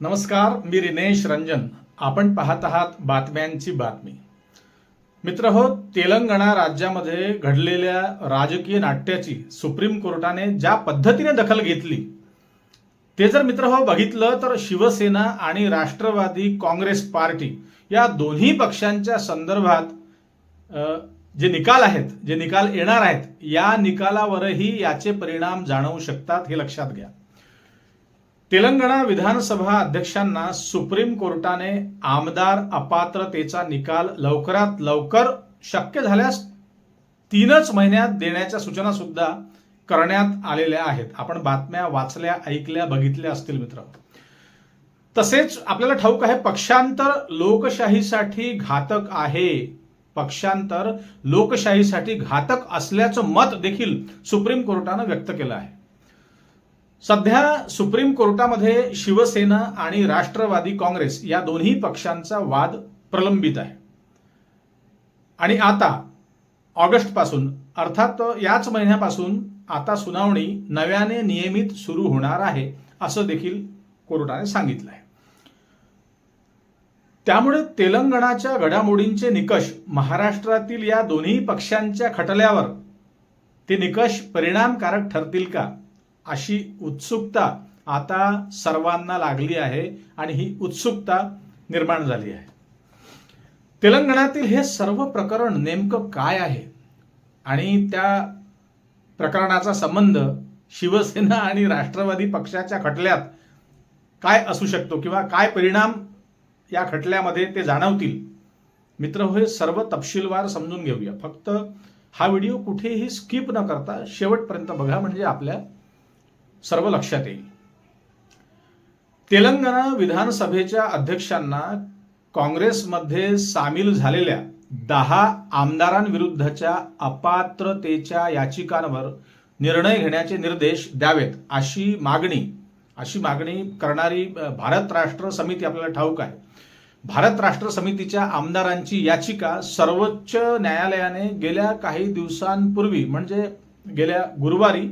नमस्कार मी रिनेश रंजन. आपण पाहत आहात बातम्यांची बातमी. मित्र हो तेलंगणा राज्यामध्ये घडलेल्या राजकीय नाट्याची सुप्रीम कोर्टाने ज्या पद्धतीने दखल घेतली ते जर मित्र हो बघितलं तर शिवसेना आणि राष्ट्रवादी काँग्रेस पार्टी या दोन्ही पक्षांच्या संदर्भात जे निकाल आहेत जे निकाल येणार आहेत या निकालावरही याचे परिणाम जाणवू शकतात हे लक्षात घ्या. तेलंगणा विधानसभा अध्यक्षांना सुप्रीम कोर्टाने आमदार अपात्रतेचा निकाल लवकरात लवकर शक्य झाल्यास तीनच महिन्यात देण्याच्या सूचना सुद्धा करण्यात आलेल्या आहेत. आपण बातम्या वाचल्या ऐकल्या बघितल्या असतील मित्र. तसेच आपल्याला ठाऊक आहे पक्षांतर लोकशाहीसाठी घातक आहे. पक्षांतर लोकशाहीसाठी घातक असल्याचं मत देखील सुप्रीम कोर्टानं व्यक्त केलं आहे. सध्या सुप्रीम कोर्टामध्ये शिवसेना आणि राष्ट्रवादी काँग्रेस या दोन्ही पक्षांचा वाद प्रलंबित आहे. आणि आता ऑगस्टपासून अर्थात याच महिन्यापासून आता सुनावणी नव्याने नियमित सुरू होणार आहे असं देखील कोर्टाने सांगितलं आहे त्यामुळे तेलंगणाच्या घडामोडींचे निकष महाराष्ट्रातील या दोन्ही पक्षांच्या खटल्यावर ते निकष परिणामकारक ठरतील का? अशी उत्सुकता आता सर्वांना लागली आहे आणि ही उत्सुकता निर्माण झाली आहे. तेलंगणातील हे सर्व प्रकरण नेमकं काय आहे? आणि त्या प्रकरणाचा संबंध शिवसेना आणि राष्ट्रवादी पक्षाच्या खटल्यात काय असू शकतो किंवा काय परिणाम या खटल्यामध्ये ते जाणवतील? मित्र हे सर्व तपशीलवार समजून घेऊया. फक्त हा व्हिडिओ कुठेही स्किप न करता शेवटपर्यंत बघा म्हणजे आपल्या सर्व लक्षात येईल. तेलंगणा विधानसभेच्या अध्यक्षांना काँग्रेसमध्ये सामील झालेल्या दहा आमदारांविरुद्धच्या अपात्रतेच्या याचिकांवर निर्णय घेण्याचे निर्देश द्यावेत अशी मागणी अशी मागणी करणारी भारत राष्ट्र समिती आपल्याला ठाऊक आहे. भारत राष्ट्र समितीच्या आमदारांची याचिका सर्वोच्च न्यायालयाने गेल्या काही दिवसांपूर्वी म्हणजे गेल्या गुरुवारी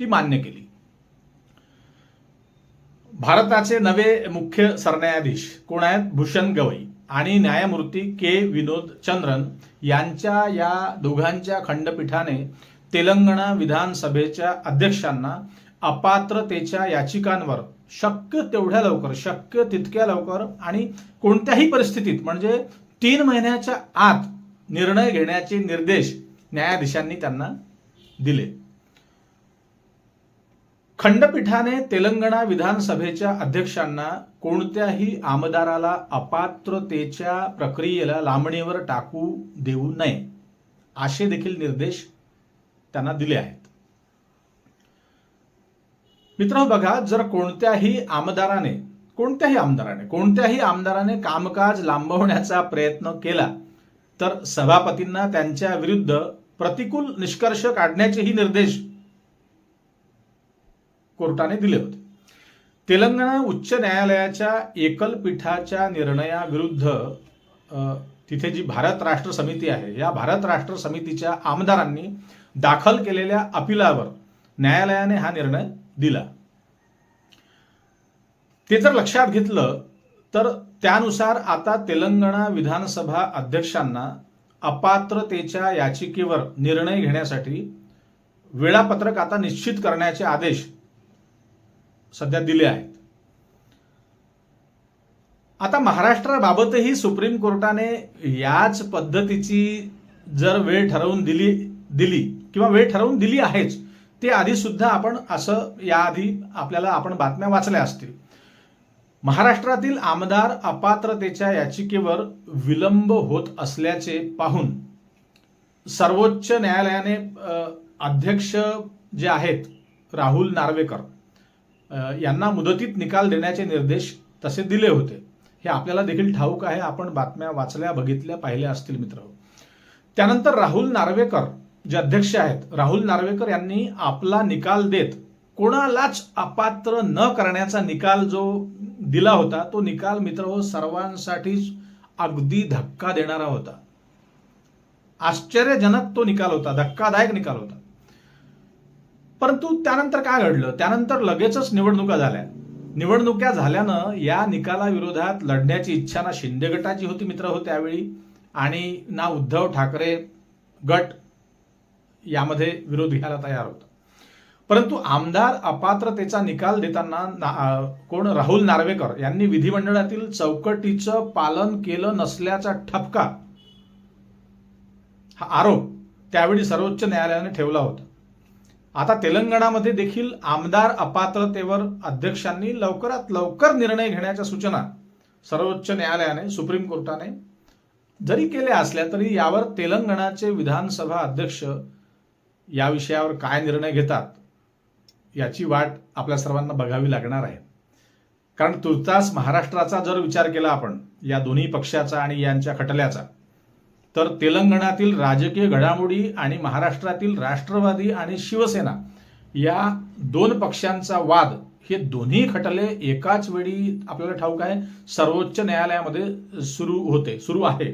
ती मान्य केली. भारताचे नवे मुख्य सरन्यायाधीश कोण आहेत? भूषण गवई आणि न्यायमूर्ती के विनोद चंद्रन यांच्या या दोघांच्या खंडपीठाने तेलंगणा विधानसभेच्या अध्यक्षांना अपात्रतेच्या याचिकांवर शक्य तेवढ्या लवकर शक्य तितक्या लवकर आणि कोणत्याही परिस्थितीत म्हणजे तीन महिन्याच्या आत निर्णय घेण्याचे निर्देश न्यायाधीशांनी त्यांना दिले. खंडपीठाने तेलंगणा विधानसभेच्या अध्यक्षांना कोणत्याही आमदाराला अपात्रतेच्या प्रक्रियेला लांबणीवर टाकू देऊ नये असे देखील निर्देश त्यांना दिले आहेत. मित्र बघा जर कोणत्याही आमदाराने कोणत्याही आमदाराने कोणत्याही आमदाराने कामकाज लांबवण्याचा प्रयत्न केला तर सभापतींना त्यांच्या विरुद्ध प्रतिकूल निष्कर्ष काढण्याचेही निर्देश कोर्टाने दिले होते. तेलंगणा उच्च न्यायालयाच्या एकलपीठाच्या निर्णयाविरुद्ध तिथे जी भारत राष्ट्र समिती आहे या भारत राष्ट्र समितीच्या आमदारांनी दाखल केलेल्या अपिलावर न्यायालयाने हा निर्णय दिला. ते जर लक्षात घेतलं तर त्यानुसार आता तेलंगणा विधानसभा अध्यक्षांना अपात्रतेच्या याचिकेवर निर्णय घेण्यासाठी वेळापत्रक आता निश्चित करण्याचे आदेश सध्या दिले आहेत. आता महाराष्ट्राबाबतही सुप्रीम कोर्टाने याच पद्धतीची जर वेळ ठरवून दिली दिली किंवा वेळ ठरवून दिली आहेच ते आधी सुद्धा आपण असं याआधी आपल्याला आपण बातम्या वाचल्या असतील. महाराष्ट्रातील आमदार अपात्रतेच्या याचिकेवर विलंब होत असल्याचे पाहून सर्वोच्च न्यायालयाने अध्यक्ष जे आहेत राहुल नार्वेकर यांना मुदतीत निकाल देण्याचे निर्देश तसे दिले होते. हे आपल्याला देखील ठाऊक आहे. आपण बातम्या वाचल्या बघितल्या पाहिल्या असतील मित्र. त्यानंतर राहुल नार्वेकर जे अध्यक्ष आहेत राहुल नार्वेकर यांनी आपला निकाल देत कोणालाच अपात्र न करण्याचा निकाल जो दिला होता तो निकाल मित्र हो सर्वांसाठीच अगदी धक्का देणारा होता. आश्चर्यजनक तो निकाल होता धक्कादायक निकाल होता. परंतु त्यानंतर काय घडलं? त्यानंतर लगेचच निवडणुका झाल्या. निवडणुक्या झाल्यानं या निकालाविरोधात लढण्याची इच्छा ना शिंदे गटाची होती मित्र हो त्यावेळी आणि ना उद्धव ठाकरे गट यामध्ये विरोध घ्यायला तयार होता. परंतु आमदार अपात्रतेचा निकाल देताना ना- कोण? राहुल नार्वेकर यांनी विधिमंडळातील चौकटीचं पालन केलं नसल्याचा ठपका हा आरोप त्यावेळी सर्वोच्च न्यायालयाने ठेवला होता. आता तेलंगणामध्ये देखील आमदार अपात्रतेवर अध्यक्षांनी लवकरात लवकर निर्णय घेण्याच्या सूचना सर्वोच्च न्यायालयाने सुप्रीम कोर्टाने जरी केल्या असल्या तरी यावर तेलंगणाचे विधानसभा अध्यक्ष या विषयावर काय निर्णय घेतात याची वाट आपल्या सर्वांना बघावी लागणार आहे. कारण तुर्तास महाराष्ट्राचा जर विचार केला आपण या दोन्ही पक्षाचा आणि यांच्या खटल्याचा तर तेलंगणातील राजकीय घडामोडी आणि महाराष्ट्रातील राष्ट्रवादी आणि शिवसेना या दोन पक्षांचा वाद हे दोन्ही खटले एकाच वेळी आपल्याला ठाऊक आहे सर्वोच्च न्यायालयामध्ये सुरू होते सुरू आहे.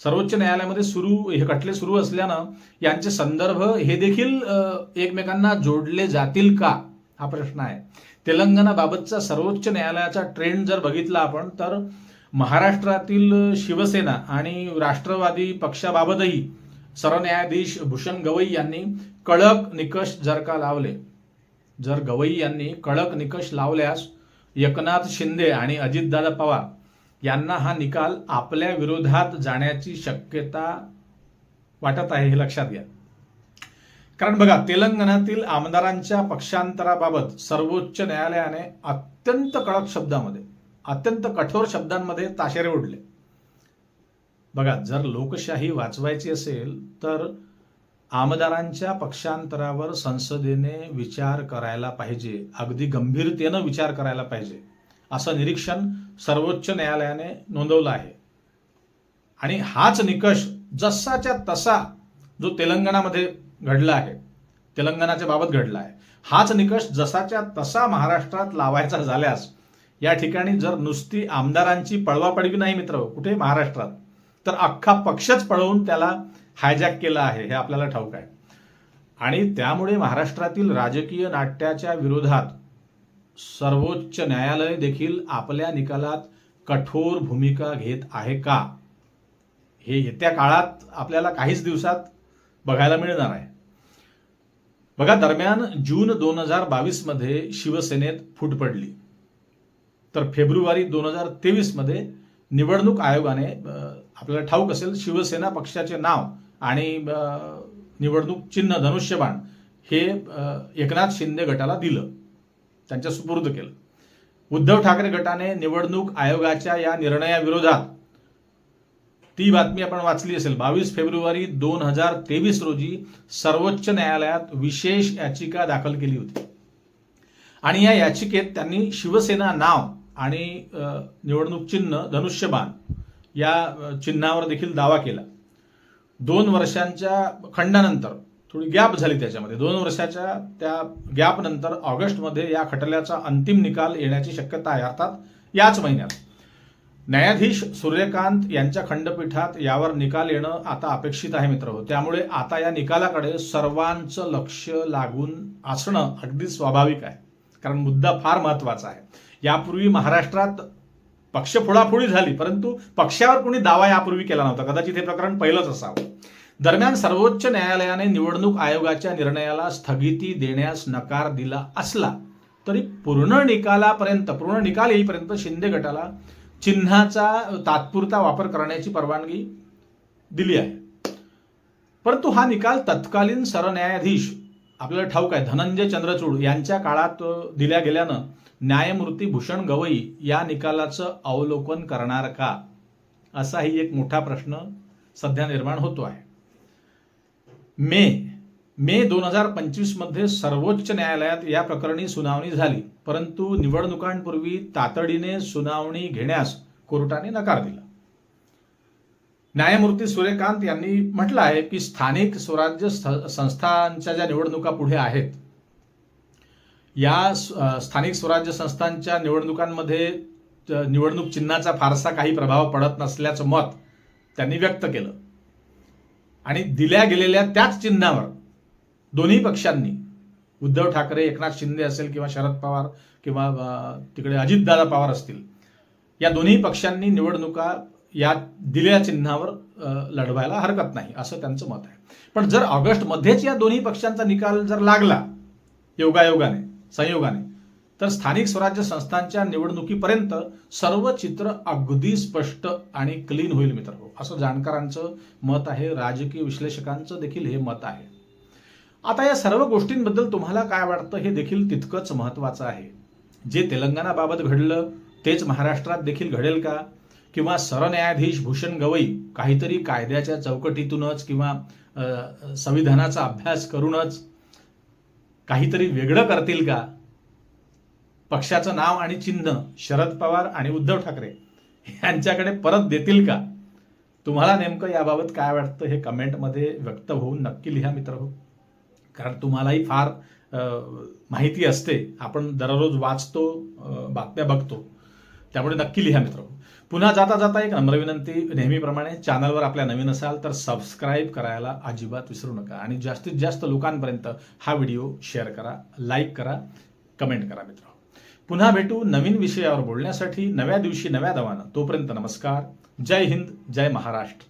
सर्वोच्च न्यायालयामध्ये सुरू हे खटले सुरू असल्यानं यांचे संदर्भ हे देखील एकमेकांना जोडले जातील का? हा प्रश्न आहे. तेलंगणाबाबतचा सर्वोच्च न्यायालयाचा ट्रेंड जर बघितला आपण तर महाराष्ट्रातील शिवसेना आणि राष्ट्रवादी पक्षाबाबतही सरन्यायाधीश भूषण गवई यांनी कडक निकष जर का लावले जर गवई यांनी कडक निकष लावल्यास एकनाथ शिंदे आणि अजितदादा पवार यांना हा निकाल आपल्या विरोधात जाण्याची शक्यता वाटत आहे हे लक्षात घ्या. कारण बघा तेलंगणातील आमदारांच्या पक्षांतराबाबत सर्वोच्च न्यायालयाने अत्यंत कडक शब्दामध्ये अत्यंत कठोर शब्दांमध्ये ताशेरे ओढले. बघा जर लोकशाही वाचवायची असेल तर आमदारांच्या पक्षांतरावर संसदेने विचार करायला पाहिजे. अगदी गंभीरतेनं विचार करायला पाहिजे. असं निरीक्षण सर्वोच्च न्यायालयाने नोंदवलं आहे. आणि हाच निकष जसाच्या तसा जो तेलंगणामध्ये घडला आहे तेलंगणाच्या बाबत घडला आहे हाच निकष जसाच्या तसा महाराष्ट्रात लावायचा झाल्यास या ठिकाणी जर नुसती आमदारांची पळवापळवी नाही मित्र कुठे? महाराष्ट्रात. तर अख्खा पक्षच पळवून त्याला हायजॅक केला आहे हे आपल्याला ठाऊक आहे. आणि त्यामुळे महाराष्ट्रातील राजकीय नाट्याच्या विरोधात सर्वोच्च न्यायालय देखील आपल्या निकालात कठोर भूमिका घेत आहे का? हे येत्या काळात आपल्याला काहीच दिवसात बघायला मिळणार आहे. बघा दरम्यान जून दोन हजार बावीसमध्ये शिवसेनेत फूट पडली. तर फेब्रुवारी दोन हजार तेवीसमध्ये निवडणूक आयोगाने आपल्याला ठाऊक असेल शिवसेना पक्षाचे नाव आणि निवडणूक चिन्ह धनुष्यबाण हे एकनाथ शिंदे गटाला दिलं. त्यांच्या सुपूर्द केलं. उद्धव ठाकरे गटाने निवडणूक आयोगाच्या या निर्णयाविरोधात ती बातमी आपण वाचली असेल. बावीस फेब्रुवारी दोन हजार तेवीस रोजी सर्वोच्च न्यायालयात विशेष याचिका दाखल केली होती. आणि या याचिकेत त्यांनी शिवसेना नाव आणि निवडणूक चिन्ह धनुष्यबाण या चिन्हावर देखील दावा केला. दोन वर्षांच्या खंडानंतर थोडी गॅप झाली त्याच्यामध्ये. दोन वर्षाच्या त्या गॅप नंतर ऑगस्टमध्ये या खटल्याचा अंतिम निकाल येण्याची शक्यता आहे. अर्थात याच महिन्यात. न्यायाधीश सूर्यकांत यांच्या खंडपीठात यावर निकाल येणं आता अपेक्षित आहे मित्र. त्यामुळे आता या निकालाकडे सर्वांचं लक्ष लागून असणं अगदी स्वाभाविक आहे. कारण मुद्दा फार महत्त्वाचा आहे. यापूर्वी महाराष्ट्रात पक्ष फोडाफोडी झाली परंतु पक्षावर कोणी दावा यापूर्वी केला नव्हता. कदाचित हे प्रकरण पहिलंच असावं. दरम्यान सर्वोच्च न्यायालयाने निवडणूक आयोगाच्या निर्णयाला स्थगिती देण्यास नकार दिला असला तरी पूर्ण निकालापर्यंत पूर्ण निकाल येईपर्यंत शिंदे गटाला चिन्हाचा तात्पुरता वापर करण्याची परवानगी दिली आहे. परंतु हा निकाल तत्कालीन सरन्यायाधीश आपल्याला ठाऊक आहे धनंजय चंद्रचूड यांच्या काळात दिल्या गेल्यानं न्यायमूर्ती भूषण गवई या निकालाचं अवलोकन करणार का? असाही एक मोठा प्रश्न सध्या निर्माण होतो आहे. मे मे दोन हजार पंचवीसमध्ये सर्वोच्च न्यायालयात या प्रकरणी सुनावणी झाली. परंतु निवडणुकांपूर्वी तातडीने सुनावणी घेण्यास कोर्टाने नकार दिला. न्यायमूर्ती सूर्यकांत यांनी म्हटलं आहे की स्थानिक स्वराज्य संस्थांच्या ज्या निवडणुका पुढे आहेत या स्थानिक स्वराज्य संस्थांच्या निवडणुकांमध्ये निवडणूक चिन्हाचा फारसा काही प्रभाव पडत नसल्याचं मत त्यांनी व्यक्त केलं. आणि दिल्या गेलेल्या त्याच चिन्हावर दोन्ही पक्षांनी उद्धव ठाकरे एकनाथ शिंदे असेल किंवा शरद पवार किंवा तिकडे अजितदादा पवार असतील या दोन्ही पक्षांनी निवडणुका या दिलेल्या चिन्हावर लढवायला हरकत नाही असं त्यांचं मत आहे. पण जर ऑगस्टमध्येच या दोन्ही पक्षांचा निकाल जर लागला योगायोगाने संयोगाने. तर स्थानिक स्वराज्य संस्थांच्या निवडणुकीपर्यंत सर्व चित्र अगदी स्पष्ट आणि क्लीन होईल मित्र असं जाणकारांचं मत आहे. राजकीय विश्लेषकांचं देखील हे मत आहे. आता या सर्व गोष्टींबद्दल तुम्हाला काय वाटतं हे देखील तितकंच महत्वाचं आहे. जे तेलंगणाबाबत घडलं तेच महाराष्ट्रात देखील घडेल का? किंवा सरन्यायाधीश भूषण गवई काहीतरी कायद्याच्या चौकटीतूनच किंवा संविधानाचा अभ्यास करूनच काहीतरी वेगळं करतील का? पक्षाचं नाव आणि चिन्ह शरद पवार आणि उद्धव ठाकरे यांच्याकडे परत देतील का? तुम्हाला नेमकं याबाबत काय वाटतं हे कमेंटमध्ये व्यक्त होऊन नक्की लिहा मित्र हो. कारण तुम्हालाही फार माहिती असते. आपण दररोज वाचतो बातम्या बघतो. त्यामुळे नक्की लिहा मित्र हो. पुन्हा जाता जाता एक नम्र विनंती नेहमीप्रमाणे चॅनलवर आपल्या नवीन असाल तर सबस्क्राईब करायला अजिबात विसरू नका. आणि जास्तीत जास्त लोकांपर्यंत हा व्हिडिओ शेअर करा लाईक करा कमेंट करा मित्र. पुन्हा भेटू नवीन विषयावर बोलण्यासाठी नव्या दिवशी नव्या दवानं. तोपर्यंत नमस्कार. जय हिंद जय महाराष्ट्र.